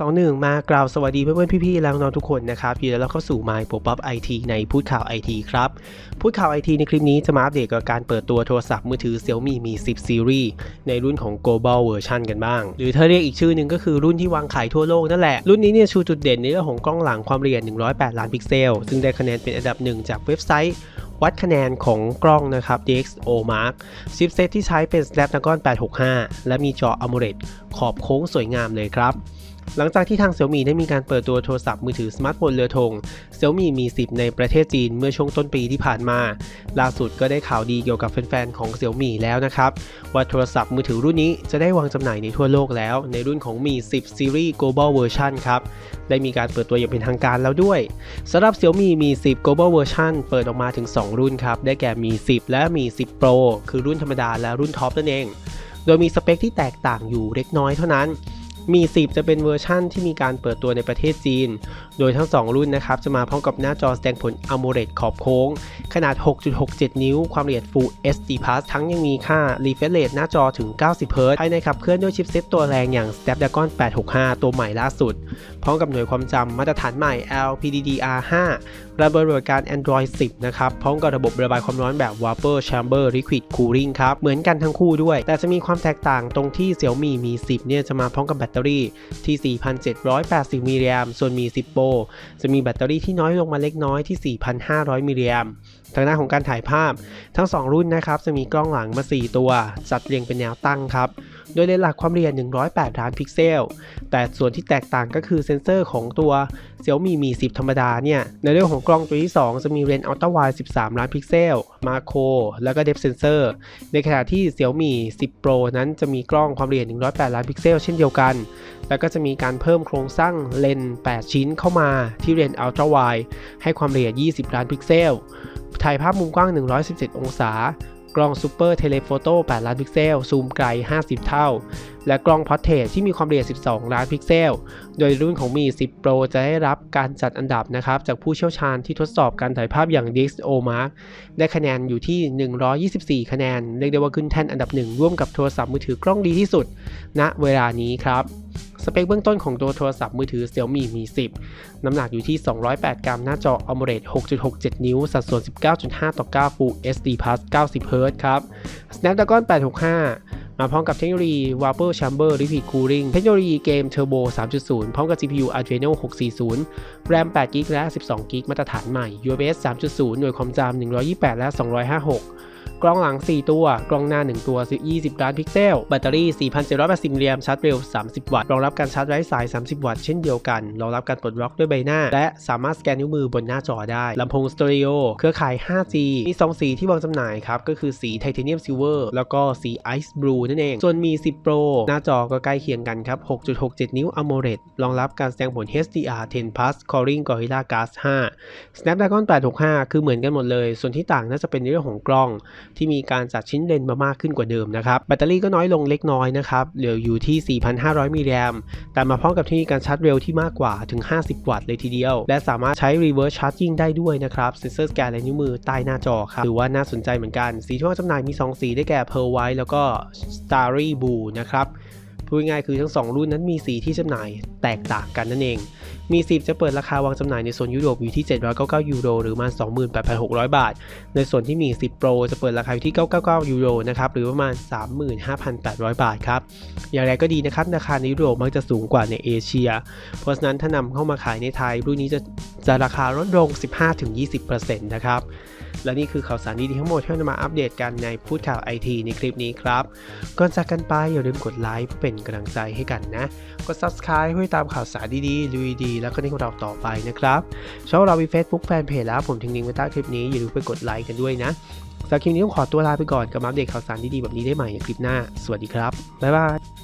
สองหนึ่งมากล่าวสวัสดีเพื่อนๆพี่ๆแล้วน้องทุกคนนะครับยินดีต้อนรับเข้าสู่ My Pop Up IT ในพูดข่าว IT ครับ พูดข่าว IT ในคลิปนี้จะมาอัปเดตกับการเปิดตัวโทรศัพท์มือถือ Xiaomi Mi 10 Series ในรุ่นของ Global Version กันบ้าง หรือถ้าเรียกอีกชื่อหนึ่งก็คือรุ่นที่วางขายทั่วโลกนั่นแหละ รุ่นนี้เนี่ยชูจุดเด่นในเรื่องของกล้องหลังความละเอียด 108 ล้านพิกเซล ซึ่งได้คะแนนเป็นอันดับหนึ่งจากเว็บไซต์วัดคะแนนของกล้องนะครับ DxO Mark ชิปเซตที่ใช้เป็น Snapdragon 865 และมีจอ AMOLED ขอบโค้งสวยงามเลยครับ หลังจากที่ทาง Xiaomi ได้มีการเปิดตัวโทรศัพท์มือถือสมาร์ทโฟนเรือธง Xiaomi Mi 10 ในประเทศจีนเมื่อช่วงต้นปีที่ผ่านมา ล่าสุดก็ได้ข่าวดีเกี่ยวกับแฟนๆของ Xiaomi แล้วนะครับ ว่าโทรศัพท์มือถือรุ่นนี้จะได้วางจำหน่ายในทั่วโลกแล้ว ในรุ่นของ Mi 10 Series Global Version ครับ ได้มีการเปิดตัวอย่างเป็นทางการแล้วด้วยสำหรับ Xiaomi Mi 10 Global Version เปิดออกมาถึง 2 รุ่นครับ ได้แก่ Mi 10 และ Mi 10 Pro คือรุ่นธรรมดาและรุ่นท็อปนั่นเอง โดยมีสเปคที่แตกต่างอยู่เล็กน้อยเท่านั้น มี10 จะเป็นเวอร์ชั่นที่มีการเปิดตัวในประเทศจีน โดยทั้ง 2 รุ่นนะครับ จะมาพร้อมกับหน้าจอแสดงผล AMOLED ขอบโค้ง ขนาด 6.67 นิ้ว ความละเอียด Full HD Plus ทั้งยังมีค่า refresh rate หน้าจอถึง 90 Hz ภายในขับเคลื่อนด้วยชิปเซ็ตตัวแรงอย่าง Snapdragon 865 ตัวใหม่ล่าสุด พร้อมกับหน่วยความจำมาตรฐานใหม่ LPDDR5 ระเบิดบริการ Android 10 นะครับ พร้อมกับระบบระบายความร้อนแบบ Vapor Chamber Liquid Cooling ครับ เหมือนกันทั้งคู่ด้วย แต่จะมีความแตกต่างตรงที่ Xiaomi Mi 10 เนี่ยจะมาพร้อมกับแบตเตอรี่ที่ 4,780 มิลลิแอมส่วน Mi 10 Pro จะมีแบตเตอรี่ที่น้อยลงมาเล็กน้อยที่ 4,500 มิลลิแอมทางด้านของการถ่ายภาพทั้ง 2 รุ่นนะครับจะมีกล้องหลังมา 4 ตัว จัดเรียงเป็นแนวตั้งครับ โดยเลนส์หลักความละเอียด 108 ล้านพิกเซล แต่ส่วนที่แตกต่างก็คือเซ็นเซอร์ของตัว Xiaomi Mi 10 ธรรมดาเนี่ย ในเรื่องของกล้องตัวที่ 2 จะมีเลนส์อัลตร้าไวด์ 13 ล้านพิกเซล มาโคร แล้วก็เดฟเซนเซอร์ ในขณะที่ Xiaomi 10 Pro นั้นจะมีกล้องความละเอียด 108 ล้านพิกเซลเช่นเดียวกัน แล้วก็จะมีการเพิ่มโครงสร้างเลนส์ 8 ชิ้นเข้ามาที่เลนส์อัลตร้าไวด์ให้ความละเอียด 20 ล้านพิกเซล ถ่ายภาพมุมกว้าง 117 องศา กล้องซูเปอร์เทเลโฟโต้8ล้านพิกเซล ซูมไกล 50 เท่า และกล้องพอร์เทรตที่มีความละเอียด 12 ล้านพิกเซล โดยรุ่นของ Mi 10 Pro จะได้รับการจัดอันดับนะครับ จากผู้เชี่ยวชาญที่ทดสอบการถ่ายภาพอย่าง DxO Mark ได้คะแนนอยู่ที่ 124 คะแนน เรียกได้ว่าขึ้นแท่นอันดับหนึ่งร่วมกับโทรศัพท์มือถือกล้องดีที่สุดณเวลานี้ครับ สเปคเบื้องต้นของตัวโทรศัพท์มือถือ Xiaomi Mi 10 น้ำหนักอยู่ที่ 208 กรัม หน้าจอ AMOLED 6.67 นิ้ว สัดส่วน 19.5 ต่อ 9 Full HD Plus 90 Hz ครับ Snapdragon 865 มาพร้อมกับเทคโนโลยี Vapor Chamber Liquid Cooling เทคโนโลยีเกม Turbo 3.0 พร้อมกับ GPU Adreno 640 RAM 8 g b และ 12 g b มาตรฐานใหม่ USB 3.0 หน่วยความจำ128 และ 256 กล้องหลัง 4 ตัว กล้องหน้า 1 ตัว 20 ล้านพิกเซล แบตเตอรี่ 4,780มิลลิแอมชาร์จเร็ว 30 วัตต์ รองรับการชาร์จไร้สาย 30 วัตต์เช่นเดียวกัน รองรับการปลดล็อกด้วยใบหน้า และสามารถสแกนนิ้วมือบนหน้าจอได้ ลำโพงสเตอริโอ เครือข่าย 5G มี 2 สีที่วางจำหน่ายครับ ก็คือสีไทเทเนียมซิลเวอร์แล้วก็สีไอซ์บลูนั่นเอง ส่วนมี 10 Pro หน้าจอก็ใกล้เคียงกันครับ 6.67 นิ้ว AMOLED รองรับการแสดงผล HDR 10 Plus Calling Gorilla Glass 5 Snapdragon 865 คือเหมือนกันหมดเลย ส่วนที่ต่างน่าจะเป็นในเรื่องของกล้องที่มีการจัดชิ้นเลนส์มามากขึ้นกว่าเดิมนะครับแบตเตอรี่ก็น้อยลงเล็กน้อยนะครับเหลืออยู่ที่ 4,500 มิลลิแอมแต่มาพร้อมกับที่มีการชาร์จเร็วที่มากกว่าถึง 50 วัตต์เลยทีเดียว และสามารถใช้ reverse charging ได้ด้วยนะครับเซ็นเซอร์สแกนลายนิ้วมือใต้หน้าจอครับหรือว่าน่าสนใจเหมือนกัน สีที่วางจำหน่ายมี 2 สีได้แก่ Pearl White แล้วก็ Starry Blue นะครับ พูดง่ายคือทั้ง 2 รุ่นนั้นมีสีที่จำหน่ายแตกต่างกันนั่นเอง มี 10 จะเปิดราคาวางจำหน่ายในโซนยุโรปอยู่ที่ 799 ยูโรหรือประมาณ 28,600 บาท ในส่วนที่มี 10 Pro จะเปิดราคาอยู่ที่ 999 ยูโรนะครับหรือประมาณ 35,800 บาทครับ อย่างไรก็ดีนะครับราคาในยุโรปมักจะสูงกว่าในเอเชีย เพราะฉะนั้นถ้านำเข้ามาขายในไทยรุ่นนี้จะจะราคาลดลง 15-20%นะครับ และนี่คือข่าวสารดีๆทั้งหมดที่เรามาอัปเดตกันในพูดข่าวไอทีในคลิปนี้ครับก่อนจากกันไปอย่าลืมกดไลค์เพื่อเป็นกำลังใจให้กันนะ กด subscribe เพื่อตามข่าวสารดีๆลุยดีแล้วก็นี่ของเราต่อไปนะครับช่องเรามี Facebook แฟนเพจแล้วผมทิ้งลิงก์ไว้ใต้คลิปนี้อย่าลืมไปกดไลค์กันด้วยนะสำหรับคลิปนี้ต้องขอตัวลาไปก่อนกับอัปเดตข่าวสารดีๆแบบนี้ได้ใหม่ในคลิปหน้า สวัสดีครับบ๊ายบาย